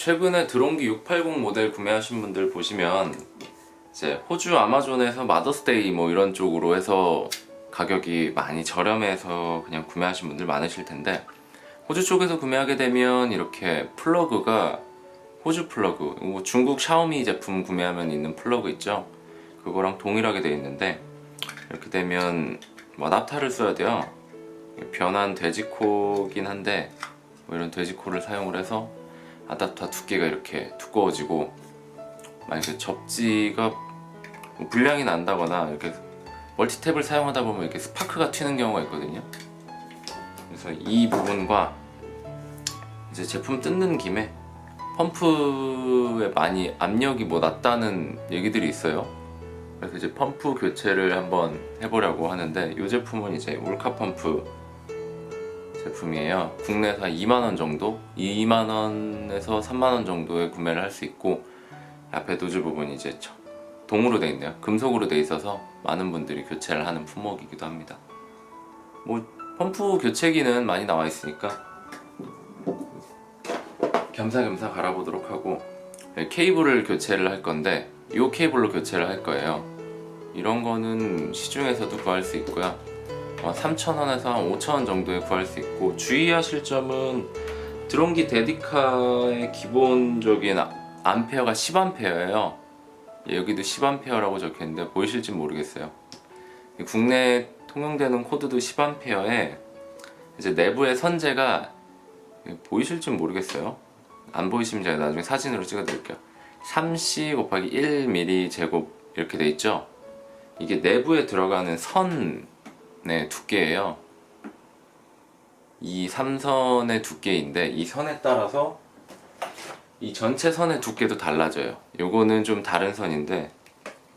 최근에 드론기 680 모델 구매하신 분들 보시면 이제 호주 아마존에서 마더스데이 뭐 이런 쪽으로 해서 가격이 많이 저렴해서 그냥 구매하신 분들 많으실 텐데 호주 쪽에서 구매하게 되면 이렇게 플러그가 호주 플러그 뭐 중국 샤오미 제품 구매하면 있는 플러그 있죠? 그거랑 동일하게 되어 있는데 이렇게 되면 뭐 아답타를 써야 돼요. 변한 돼지코긴 한데 뭐 이런 돼지코를 사용을 해서 아답터 두께가 이렇게 두꺼워지고 만약에 접지가 뭐 불량이 난다거나 이렇게 멀티탭을 사용하다 보면 이렇게 스파크가 튀는 경우가 있거든요. 그래서 이 부분과 이제 제품 뜯는 김에 펌프에 많이 압력이 뭐 낮다는 얘기들이 있어요. 그래서 이제 펌프 교체를 한번 해보려고 하는데 이 제품은 이제 울카 펌프 제품이에요. 국내에서 한 2만 원 정도, 2만 원에서 3만 원 정도에 구매를 할 수 있고 앞에 노즐 부분이 이제 저- 동으로 돼 있네요. 금속으로 돼 있어서 많은 분들이 교체를 하는 품목이기도 합니다. 뭐 펌프 교체기는 많이 나와 있으니까 겸사겸사 갈아보도록 하고 네, 케이블을 교체를 할 건데 이 케이블로 교체를 할 거예요. 이런 거는 시중에서도 구할 수 있고요. 3,000원에서 한 5,000원 정도에 구할 수 있고 주의하실 점은 드론기 데디카의 기본적인 아- 암페어가 10암페어예요. 여기도 10암페어라고 적혀있는데 보이실지 모르겠어요. 국내 통용되는 코드도 10암페어에 이제 내부의 선재가 보이실지 모르겠어요. 안 보이시면 제가 나중에 사진으로 찍어 드릴게요. 3C 곱하기 1mm 제곱 이렇게 돼 있죠. 이게 내부에 들어가는 선 네, 두께예요. 이 삼선의 두께인데 이 선에 따라서 이 전체 선의 두께도 달라져요. 요거는 좀 다른 선인데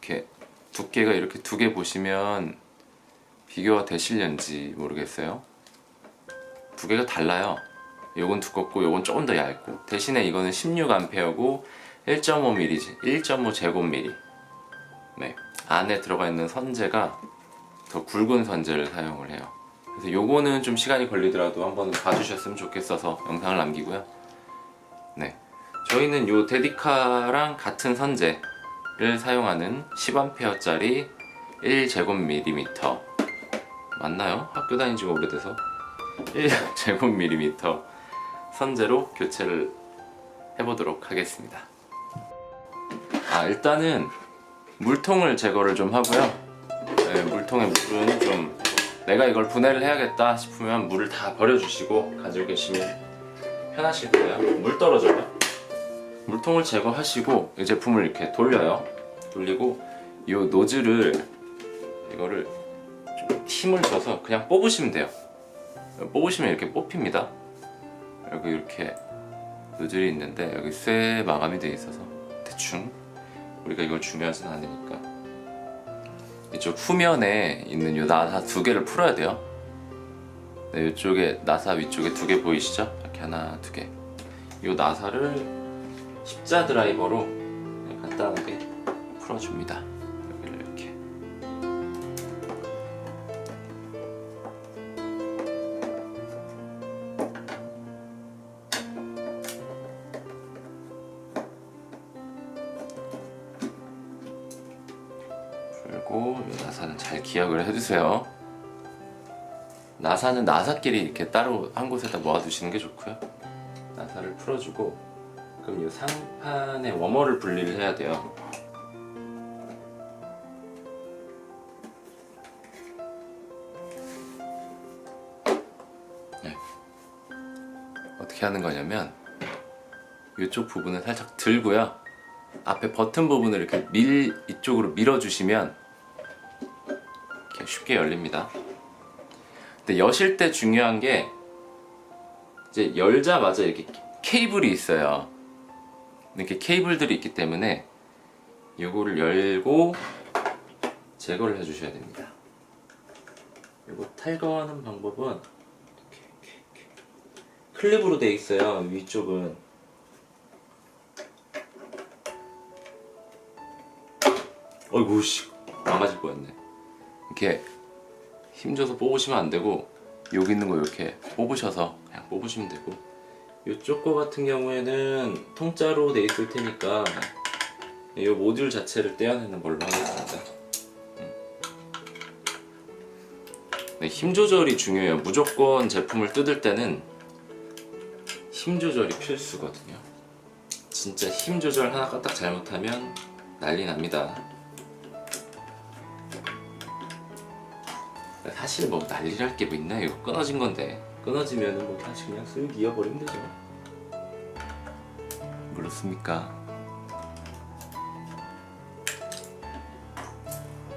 이렇게 두께가 이렇게 두 개 보시면 비교가 되실련지 모르겠어요. 두 개가 달라요. 요건 두껍고 요건 조금 더 얇고 대신에 이거는 16A고 1.5mm, 1.5 제곱미리. 네, 안에 들어가 있는 선재가 더 굵은 선재를 사용을 해요. 그래서 요거는 좀 시간이 걸리더라도 한번 봐주셨으면 좋겠어서 영상을 남기고요. 네, 저희는 요 데디카랑 같은 선재를 사용하는 10A짜리 1제곱밀리미터 맞나요? 학교 다닌 지가 오래돼서 1제곱밀리미터 선재로 교체를 해보도록 하겠습니다. 아 일단은 물통을 제거를 좀 하고요. 네, 물통에 물은 좀 내가 이걸 분해를 해야겠다 싶으면 물을 다 버려주시고 가지고 계시면 편하실 거예요. 물 떨어져요. 물통을 제거하시고 이 제품을 이렇게 돌려요. 돌리고 이 노즐을 이거를 좀 힘을 줘서 그냥 뽑으시면 돼요. 뽑으시면 이렇게 뽑힙니다. 여기 이렇게 노즐이 있는데 여기 쇠 마감이 되어 있어서 대충 우리가 이걸 중요하진 않으니까 이쪽 후면에 있는 요 나사 두 개를 풀어야 돼요. 네, 이쪽에 나사 위쪽에 두 개 보이시죠? 이렇게 하나 두 개. 요 나사를 십자 드라이버로 그냥 간단하게 풀어줍니다. 기억을 해두세요. 나사는 나사끼리 이렇게 따로 한 곳에다 모아두시는 게 좋고요. 나사를 풀어주고 그럼 이 상판에 워머를 분리를 해야 돼요. 네. 어떻게 하는 거냐면 이쪽 부분을 살짝 들고요. 앞에 버튼 부분을 이렇게 밀 이쪽으로 밀어주시면 쉽게 열립니다. 근데 여실 때 중요한 게 이제 열자마자 이렇게 케이블이 있어요. 이렇게 케이블들이 있기 때문에 이거를 열고 제거를 해주셔야 됩니다. 이거 탈거하는 방법은. 클립으로 돼 있어요. 위쪽은 어이구 씨 망가질 뻔했네 이렇게 힘줘서 뽑으시면 안 되고 여기 있는 거 이렇게 뽑으셔서 그냥 뽑으시면 되고 이쪽 거 같은 경우에는 통짜로 돼 있을 테니까 이 모듈 자체를 떼어내는 걸로 하겠습니다. 음. 네, 힘 조절이 중요해요. 무조건 제품을 뜯을 때는 힘 조절이 필수거든요. 진짜 힘 조절 하나 까딱 잘못하면 난리 납니다. 사실 뭐 난리랄 게뭐 있나 이거 끊어진 건데 끊어지면 은 뭐 다시 그냥 쓱 이어버리면 되죠. 그렇습니까?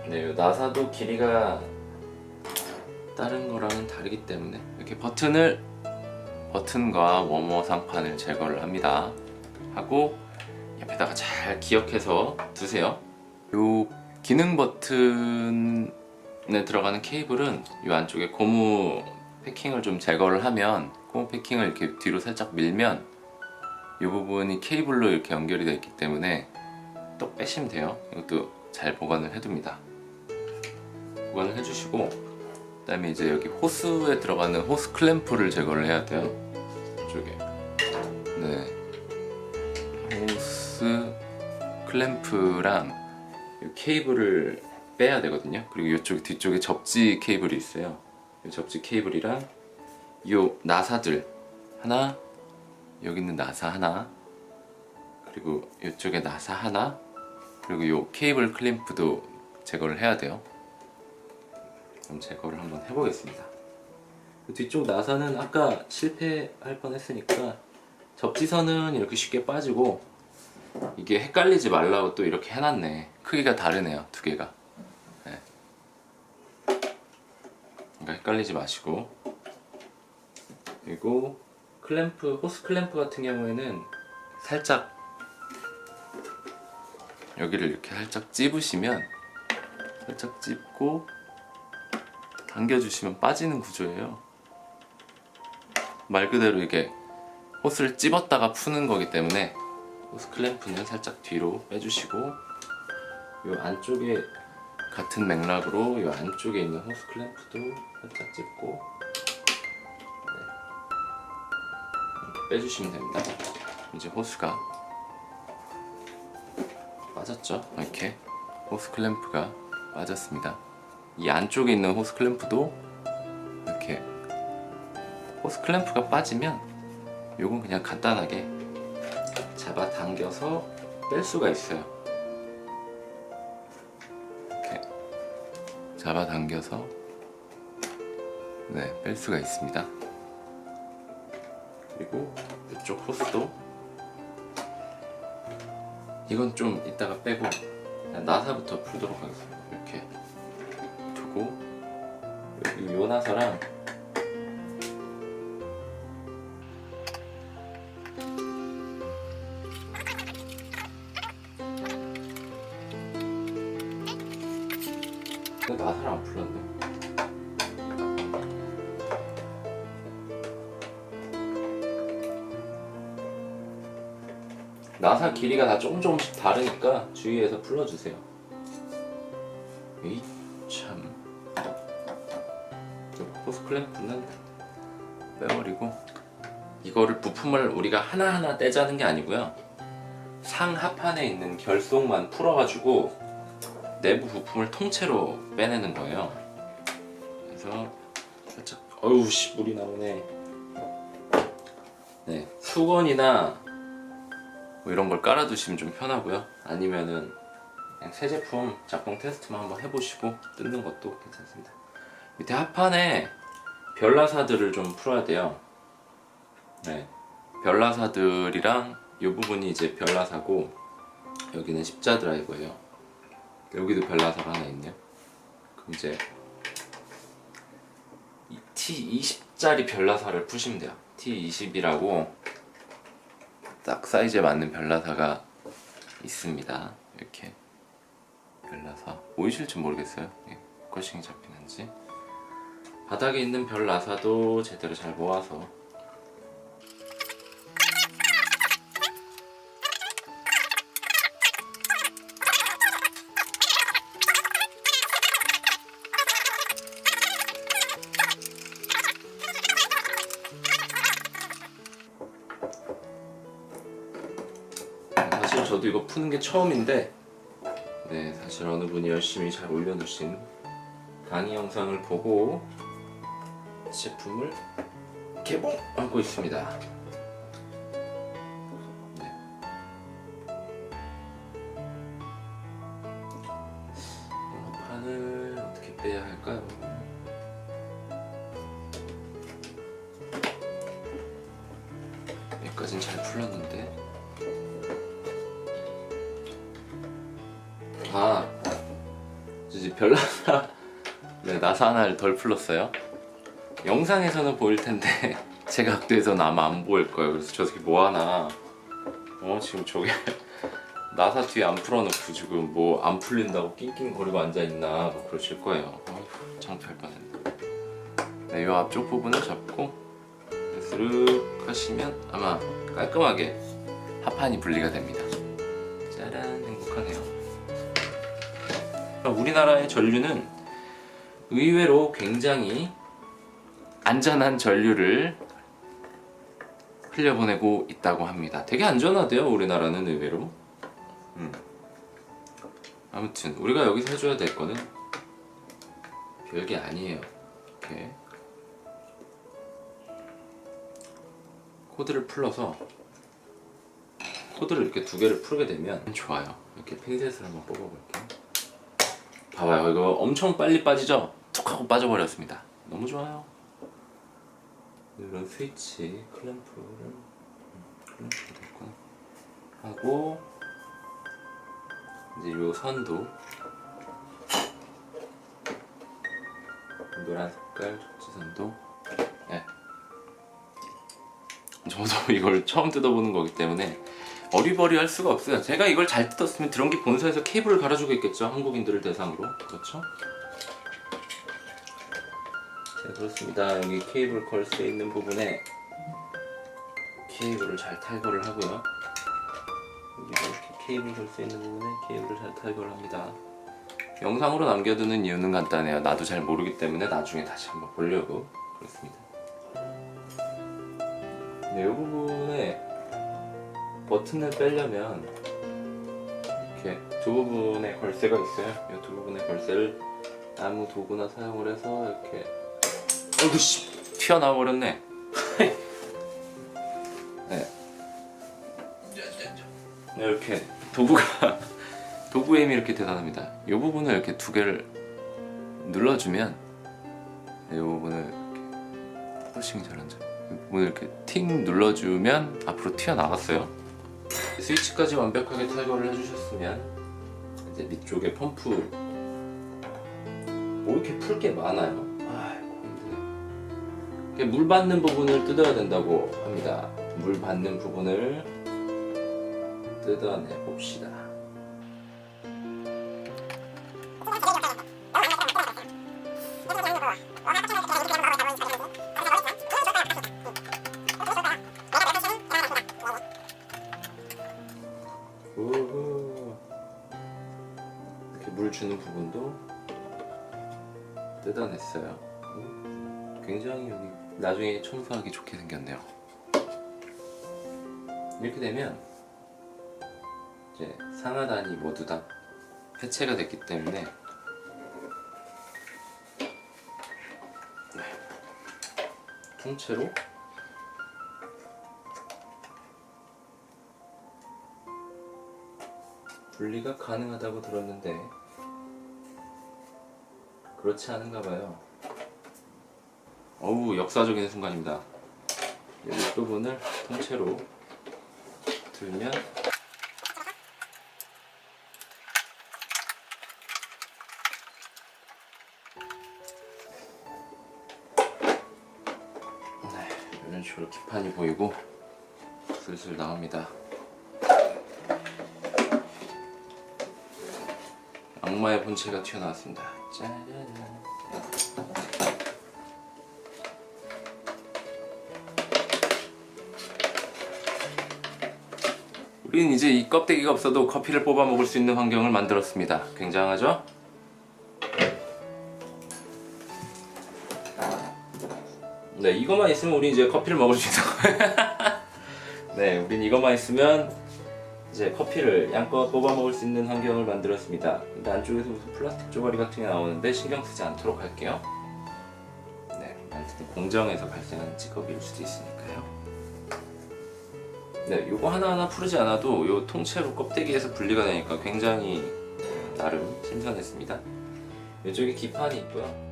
네, 요 나사도 길이가 다른 거랑은 다르기 때문에 이렇게 버튼을 버튼과 워머 상판을 제거를 합니다. 하고 옆에다가 잘 기억해서 두세요. 요 기능 버튼 에 들어가는 케이블은 이 안쪽에 고무 패킹을 좀 제거를 하면 고무 패킹을 이렇게 뒤로 살짝 밀면 이 부분이 케이블로 이렇게 연결이 되어 있기 때문에 또 빼시면 돼요. 이것도 잘 보관을 해둡니다. 보관을 해주시고 그 다음에 이제 여기 호스에 들어가는 호스 클램프를 제거를 해야 돼요. 이쪽에 네 호스 클램프랑 이 케이블을 빼야 되거든요. 그리고 이쪽 뒤쪽에 접지 케이블이 있어요. 이 접지 케이블이랑 이 나사들 하나 여기 있는 나사 하나 그리고 이쪽에 나사 하나 그리고 이 케이블 클램프도 제거를 해야 돼요. 그럼 제거를 한번 해보겠습니다. 그 뒤쪽 나사는 아까 실패할 뻔했으니까 접지선은 이렇게 쉽게 빠지고 이게 헷갈리지 말라고 또 이렇게 해놨네. 크기가 다르네요, 두 개가. 네. 그러니까 헷갈리지 마시고 그리고 클램프, 호스 클램프 같은 경우에는 살짝 여기를 이렇게 살짝 찝으시면 살짝 찝고 당겨주시면 빠지는 구조예요. 말 그대로 이게 호스를 찝었다가 푸는 거기 때문에 호스 클램프는 살짝 뒤로 빼주시고 이 안쪽에 같은 맥락으로 이 안쪽에 있는 호스 클램프도 살짝 찝고 네. 빼주시면 됩니다. 이제 호스가 빠졌죠? 이렇게 호스 클램프가 빠졌습니다. 이 안쪽에 있는 호스 클램프도 이렇게 호스 클램프가 빠지면 요건 그냥 간단하게 잡아 당겨서 뺄 수가 있어요. 잡아 당겨서 네, 뺄 수가 있습니다. 그리고 이쪽 호스도 이건 좀 이따가 빼고 나사부터 풀도록 하겠습니다. 이렇게 두고 요 나사랑 나사 길이가 다 조금 조금씩 다르니까 주의해서 풀어주세요. 이 참. 호스 클램프는 빼버리고 이거를 부품을 우리가 하나하나 떼자는 게 아니고요. 상 하판에 있는 결속만 풀어가지고 내부 부품을 통째로 빼내는 거예요. 그래서 살짝 어우 씨 물이 나오네. 네 수건이나 뭐 이런 걸 깔아두시면 좀 편하고요. 아니면은 그냥 새 제품 작동 테스트만 한번 해보시고 뜯는 것도 괜찮습니다. 밑에 하판에 별나사들을 좀 풀어야 돼요. 네, 별나사들이랑 이 부분이 이제 별나사고 여기는 십자 드라이버예요. 여기도 별나사가 하나 있네요. 그럼 이제 이 T20짜리 별나사를 푸시면 돼요. T20이라고 딱 사이즈에 맞는 별나사가 있습니다. 이렇게 별나사 보이실지 모르겠어요. 예, 커싱이 잡히는지 바닥에 있는 별나사도 제대로 잘 모아서 저도 이거 푸는 게 처음인데 네 사실 어느 분이 열심히 잘 올려놓으신 강의 영상을 보고 제품을 개봉하고 있습니다. 네 나사 하나를 덜 풀렀어요? 영상에서는 보일 텐데 제 각도에서는 아마 안 보일 거예요. 그래서 저 새끼 뭐 하나? 어 지금 저게 나사 뒤에 안 풀어놓고 지금 뭐 안 풀린다고 낑낑거리고 앉아있나 뭐 그러실 거예요. 어휴 창피할 뻔했네. 네, 이 앞쪽 부분을 잡고 스르륵 하시면 아마 깔끔하게 합판이 분리가 됩니다. 짜란 행복하네요. 우리나라의 전류는 의외로 굉장히 안전한 전류를 흘려보내고 있다고 합니다. 되게 안전하대요, 우리나라는 의외로. 음. 아무튼 우리가 여기서 해줘야 될 거는 별게 아니에요. 이렇게 코드를 풀러서 코드를 이렇게 두 개를 풀게 되면 좋아요. 이렇게 핀셋을 한번 뽑아볼게요. 봐봐요. 이거 엄청 빨리 빠지죠? 툭 하고 빠져버렸습니다. 너무 좋아요. 이런 스위치 클램프를 음, 클램프가 됐구나. 하고 이제 요 선도 노란 색깔 촉지선도 예. 저도 이걸 처음 뜯어보는 거기 때문에 어리버리 할 수가 없어요. 제가 이걸 잘 뜯었으면 드럼기 본사에서 케이블을 갈아주고 있겠죠. 한국인들을 대상으로. 그렇죠? 자, 그렇습니다. 여기 케이블 걸수 있는 부분에 케이블을 잘 탈거를 하고요. 이렇게 케이블 걸수 있는 부분에 케이블을 잘 탈거를 합니다. 영상으로 남겨두는 이유는 간단해요. 나도 잘 모르기 때문에 나중에 다시 한번 보려고 그렇습니다. 네, 이 부분에 버튼을 빼려면 이렇게 두 부분에 걸쇠가 있어요. 이 두 부분의 걸쇠를 아무 도구나 사용을 해서 이렇게 어이구 씨 튀어나와 버렸네. 네. 네, 이렇게 도구가 도구의 힘이 이렇게 대단합니다. 이 부분을 이렇게 두 개를 눌러주면 이 부분을 이렇게 푸싱 잘한죠. 이 부분을 이렇게 팅 눌러주면 앞으로 튀어나갔어요. 스위치까지 완벽하게 탈거를 해주셨으면 이제 밑쪽에 펌프 뭐 이렇게 풀 게 많아요. 물 받는 부분을 뜯어야 된다고 합니다. 물 받는 부분을 뜯어내 봅시다. 물 주는 부분도 뜯어냈어요. 오, 굉장히 여기 나중에 청소하기 좋게 생겼네요. 이렇게 되면 이제 상하단이 모두 다 해체가 됐기 때문에 네. 통째로 분리가 가능하다고 들었는데 그렇지 않은가 봐요. 어우 역사적인 순간입니다. 이 부분을 통째로 들면 네, 이런 식으로 기판이 보이고 슬슬 나옵니다. 악마의 본체가 튀어나왔습니다. 짜라란. 우리는 이제 이 껍데기가 없어도 커피를 뽑아 먹을 수 있는 환경을 만들었습니다. 굉장하죠? 네, 이것만 있으면 우리 이제 커피를 먹을 수 있는 거예요. 네, 우린 이것만 있으면 이제 커피를 양껏 뽑아 먹을 수 있는 환경을 만들었습니다. 근데 안쪽에서 무슨 플라스틱 조가리 같은 게 나오는데 신경 쓰지 않도록 할게요. 네, 아무튼 공정에서 발생하는 찌꺼기일 수도 있으니까요. 네, 요거 하나하나 풀지 않아도 요 통째로 껍데기에서 분리가 되니까 굉장히 나름 신선했습니다. 이쪽에 기판이 있고요.